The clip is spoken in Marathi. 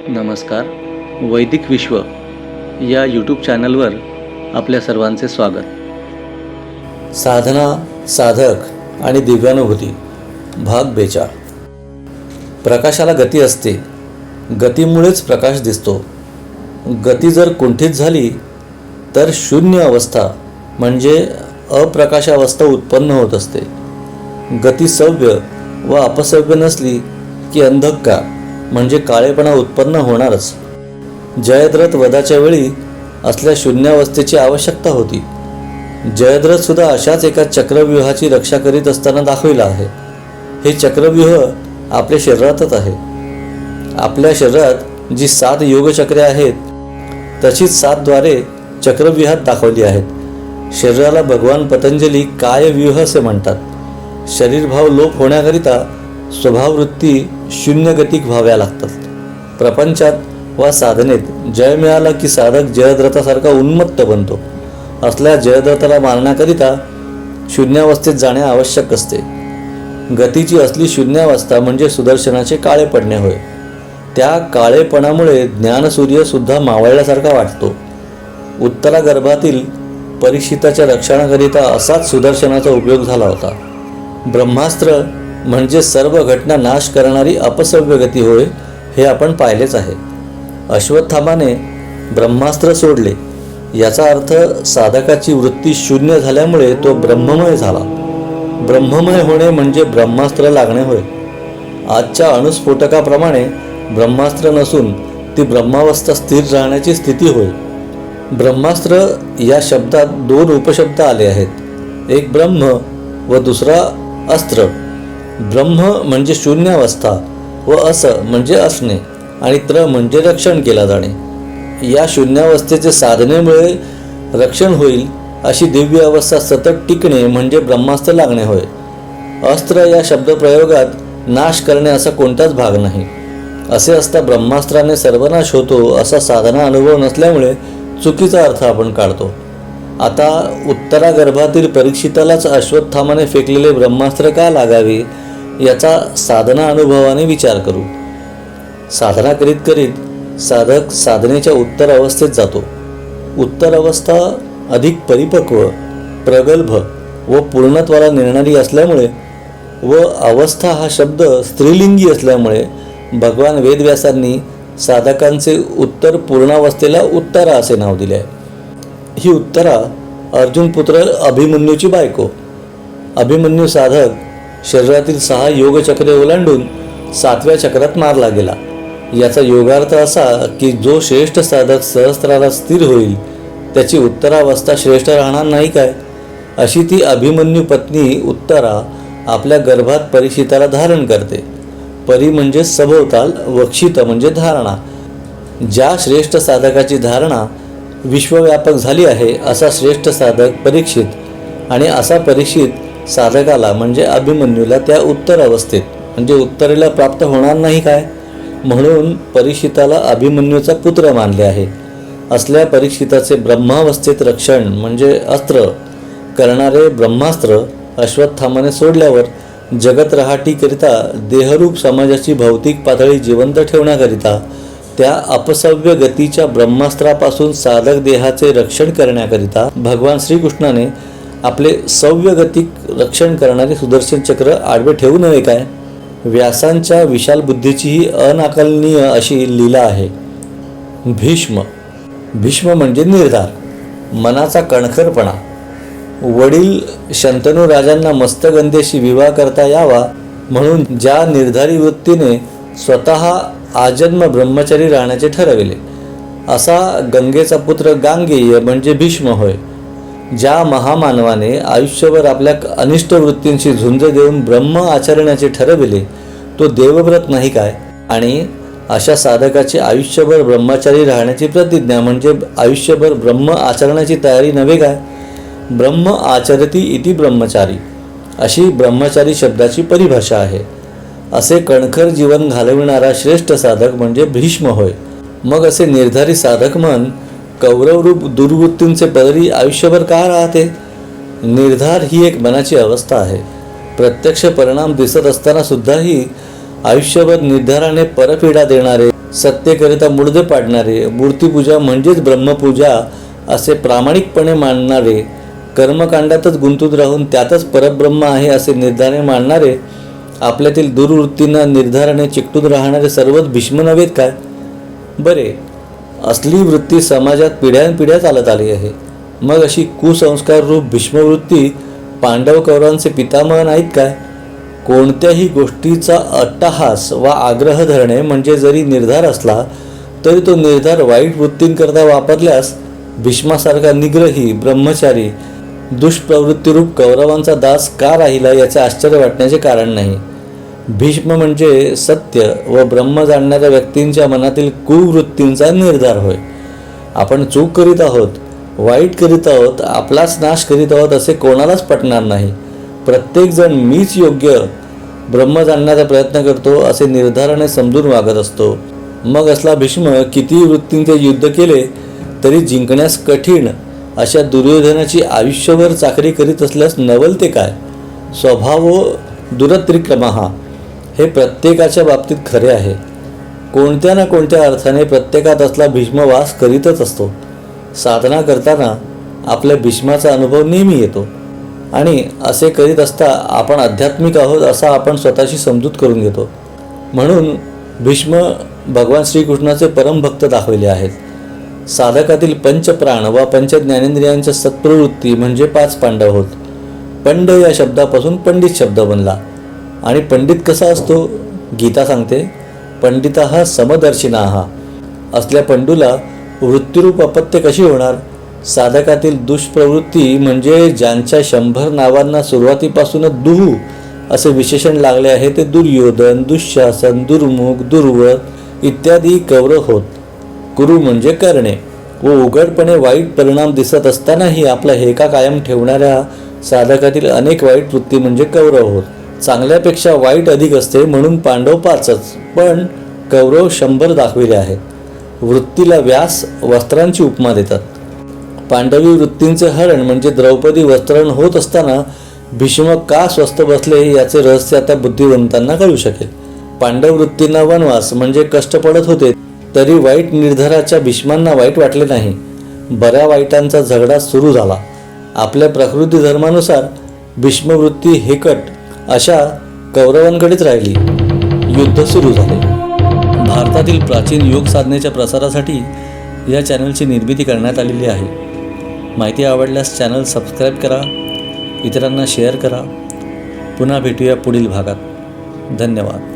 नमस्कार. वैदिक विश्व या यूट्यूब चॅनलवर आपल्या सर्वांचे स्वागत. साधना साधक आणि दिव्यानुभूती भाग बेचाळ प्रकाशाला गती असते. गतीमुळेच प्रकाश दिसतो. गती जर कुंठित झाली तर शून्य अवस्था म्हणजे अप्रकाशावस्था उत्पन्न होत असते. गती सव्य व अपसव्य नसली की अंधकार. म्हणजे काळेपणा उत्पन्न होणारच. जयद्रथ वधाच्या वेळी असल्या शून्यावस्थेची आवश्यकता होती. जयद्रथ सुद्धा अशाच एका चक्रव्यूहाची रक्षा करीत असताना दाखविला आहे. हे चक्रव्यूह आपल्या शरीरातच आहे. आपल्या शरीरात जी सात योगचक्रे आहेत तशीच सात द्वारे चक्रव्यूहात दाखवली आहेत. शरीराला भगवान पतंजली कायव्यूह असे म्हणतात. शरीरभाव लोप होण्याकरिता स्वभाववृत्ती शून्यगतिक व्हाव्या लागतात. प्रपंचात वा साधनेत जय मिळाला की साधक जयद्रथासारखा उन्मत्त बनतो. असल्या जयद्रथाला मारण्याकरिता शून्यावस्थेत जाणे आवश्यक असते. गतीची असली शून्यावस्था म्हणजे सुदर्शनाचे काळे पडणे होय. त्या काळेपणामुळे ज्ञानसूर्यसुद्धा मावळल्यासारखा वाटतो. उत्तरा गर्भातील परीक्षिताच्या रक्षणाकरिता असाच सुदर्शनाचा उपयोग झाला होता. ब्रह्मास्त्र म्हणजे सर्व घटना नाश करणारी अपसव्य गती होय हे आपण पाहिलेच आहे. अश्वत्थामाने ब्रह्मास्त्र सोडले. याचा अर्थ साधकाची वृत्ती शून्य झाल्यामुळे तो ब्रह्ममय झाला. ब्रह्ममय होणे म्हणजे ब्रह्मास्त्र लागणे होय. आजच्या अणुस्फोटकाप्रमाणे ब्रह्मास्त्र नसून ती ब्रह्मावस्था स्थिर राहण्याची स्थिती होय. ब्रह्मास्त्र या शब्दात दोन उपशब्द आले आहेत. एक ब्रह्म व दुसरा अस्त्र. ब्रह्म म्हणजे शून्यावस्था व अस म्हणजे असणे आणि त्र म्हणजे रक्षण केला जाणे. या शून्यावस्थेचे साधनेमुळे रक्षण होईल अशी दिव्य अवस्था सतत टिकणे म्हणजे ब्रह्मास्त्र लागणे होय. अस्त्र या शब्दप्रयोगात नाश करणे असा कोणताच भाग नाही. असे असता ब्रह्मास्त्राने सर्वनाश होतो असा साधना अनुभव नसल्यामुळे चुकीचा अर्थ आपण काढतो. आता उत्तरागर्भातील परीक्षितालाच अश्वत्थामाने फेकलेले ब्रह्मास्त्र का लागावे? याचा साधना अनुभवाने विचार करू. साधना करीत करीत साधक साधनेच्या उत्तर अवस्थेत जातो. उत्तर अवस्था अधिक परिपक्व प्रगल्भ व पूर्णत्वाला नेणारी असल्यामुळे व अवस्था हा शब्द स्त्रीलिंगी असल्यामुळे भगवान वेदव्यासांनी साधकांचे उत्तर पूर्णावस्थेला उत्तरा असे नाव दिले. आहे ही उत्तरा अर्जुन पुत्र अभिमन्यूची बायको. अभिमन्यू साधक शरीरातील सहा योगचक्रे ओलांडून सातव्या चक्रात मारला गेला. याचा योगार्थ असा की जो श्रेष्ठ साधक सहस्त्राला स्थिर होईल त्याची उत्तरावस्था श्रेष्ठ राहणार नाही काय? अशी ती अभिमन्यू पत्नी उत्तरा आपल्या गर्भात परीक्षिताला धारण करते. परी म्हणजे सभोवताल वक्षित म्हणजे धारणा. ज्या श्रेष्ठ साधकाची धारणा विश्वव्यापक झाली आहे असा श्रेष्ठ साधक परीक्षित आणि असा परीक्षित साधकाला म्हणजे अभिमन्यूला त्या उत्तर अवस्थेत म्हणजे उत्तरेला प्राप्त होणार नाही काय? म्हणून परीक्षिताला अभिमन्यूचा पुत्र मानले आहे. असल्या परीक्षिताचे ब्रह्मावस्थेत रक्षण म्हणजे अस्त्र करणारे ब्रह्मास्त्र अश्वत्थामाने सोडल्यावर जगत रहाटीकरिता देहरूप समाजाची भौतिक पातळी जिवंत ठेवण्याकरिता त्या अपसव्य गतीच्या ब्रह्मास्त्रापासून साधक देहाचे रक्षण करण्याकरिता भगवान श्रीकृष्णाने आपले सव्यगतिक रक्षण करणारे सुदर्शन चक्र आडवे ठेवू नये काय? व्यासांच्या विशाल बुद्धीची ही अनाकलनीय अशी लीला आहे. भीष्म. भीष्म म्हणजे निर्धार मनाचा कणखरपणा. वडील शंतनू राजांना मस्तगंधेशी विवाह करता यावा म्हणून ज्या निर्धारी वृत्तीने स्वतः आजन्म ब्रह्मचारी राहण्याचे ठरविले असा गंगेचा पुत्र गांगेय म्हणजे भीष्म होय. ज्या महामानवाने आयुष्यभर आपल्या अनिष्ट वृत्तींशी झुंज देऊन ब्रह्म आचरण्याचे ठरविले तो देवव्रत नाही काय? आणि अशा साधकाची आयुष्यभर ब्रह्मचारी राहण्याची प्रतिज्ञा म्हणजे आयुष्यभर ब्रह्म आचरण्याची तयारी नव्हे काय? ब्रह्म आचरती इति ब्रह्मचारी. अशी ब्रह्मचारी शब्दाची परिभाषा आहे. असे कणखर जीवन घालविणारा श्रेष्ठ साधक म्हणजे भीष्म होय. मग असे निर्धारित साधक मन कौरवरूप दुर्वृत्तींचे पदरी आयुष्यभर का राहते? निर्धार ही एक मनाची अवस्था आहे. प्रत्यक्ष परिणाम दिसत असताना सुद्धाही आयुष्यभर निर्धाराने परपीडा देणारे सत्तेकरिता मुडदे पाडणारे मूर्तीपूजा म्हणजेच ब्रह्मपूजा असे प्रामाणिकपणे मानणारे कर्मकांडातच गुंतून राहून त्यातच परब्रह्म आहे असे निर्धारे मानणारे आपल्यातील दुर्वृत्तींना निर्धाराने चिकटून राहणारे सर्वच भीष्म नव्हेत काय? बरे असली वृत्ती समाजात पिढ्यानपिढ्या चालत आली आहे. मग अशी कुसंस्कार रूप भीष्मवृत्ती पांडव कौरवांचे पितामह नाहीत काय? कोणत्याही गोष्टीचा अट्टहास वा आग्रह धरणे म्हणजे जरी निर्धार असला तरी तो निर्धार वाईट वृत्तींकरता वापरल्यास भीष्मासारखा निग्रही ब्रह्मचारी दुष्प्रवृत्तीरूप कौरवांचा दास का राहिला याचे आश्चर्य वाटण्याचे कारण नाही. भीष्म म्हणजे सत्य व ब्रह्म जाणणाऱ्या व्यक्तींच्या मनातील कुवृत्तींचा निर्धार होय. आपण चूक करीत आहोत वाईट करीत आहोत आपलाच नाश करीत आहोत असे कोणालाच पटणार नाही. प्रत्येकजण मीच योग्य ब्रह्म जाणण्याचा प्रयत्न करतो असे निर्धाराने समजून वागत असतो. मग असला भीष्म कितीही वृत्तींचे युद्ध केले तरी जिंकण्यास कठीण अशा दुर्योधनाची आयुष्यभर चाकरी करीत असल्यास नवलते काय? स्वभाव दुरत्रिक्रमहा हे प्रत्येकाच्या बाबतीत खरे आहे. कोणत्या ना कोणत्या अर्थाने प्रत्येकात असला भीष्म वास करीतच असतो. साधना करताना आपल्या भीष्माचा अनुभव नेहमी येतो. आणि असे करीत असता आपण आध्यात्मिक आहोत असा आपण स्वतःशी समजूत करून घेतो. म्हणून भीष्म भगवान श्रीकृष्णाचे परमभक्त दाखविले आहेत. साधकातील पंचप्राण वा पंचज्ञानेंद्रियांच्या सत्प्रवृत्ती म्हणजे पाच पांडव होत. पंड या शब्दापासून पंडित शब्द बनला. आणि पंडित कसा असतो? गीता सांगते पंडिता हा समदर्शिना. हा असल्या पंडूला वृत्तिरूप अपत्य कशी होणार? साधकातील दुष्प्रवृत्ती म्हणजे ज्यांच्या शंभर नावांना सुरुवातीपासूनच दुहू असे विशेषण लागले आहे ते दुर्योधन दुःशासन दुर्मुख दुर्वत इत्यादी कौरव होत. कुरु म्हणजे करणे. व उघडपणे वाईट परिणाम दिसत असतानाही आपला हेका कायम ठेवणाऱ्या साधकातील अनेक वाईट वृत्ती म्हणजे कौरव होत. चांगल्यापेक्षा वाईट अधिक असते म्हणून पांडव पाचच पण कौरव शंभर दाखविले आहेत वृत्तीला व्यास वस्त्रांची उपमा देतात. पांडवी वृत्तींचे हरण म्हणजे द्रौपदी वस्त्रण होत असताना भीष्म का स्वस्थ बसले याचे रहस्य आता बुद्धिवंतांना कळू शकेल. पांडव वृत्तींना वनवास म्हणजे कष्ट पडत होते तरी वाईट निर्धाराच्या भीष्मांना वाईट वाटले नाही. बऱ्या वाईटांचा झगडा सुरू झाला. आपल्या प्रकृती धर्मानुसार भीष्मवृत्ती हेकट अशा कौरवांकडेच राहिली. युद्ध सुरू झाले. भारतातील प्राचीन योग साधनेच्या प्रसारासाठी या चॅनलची निर्मिती करण्यात आलेली आहे. माहिती आवडल्यास चॅनल सबस्क्राईब करा इतरांना शेअर करा. पुन्हा भेटूया पुढील भागात. धन्यवाद.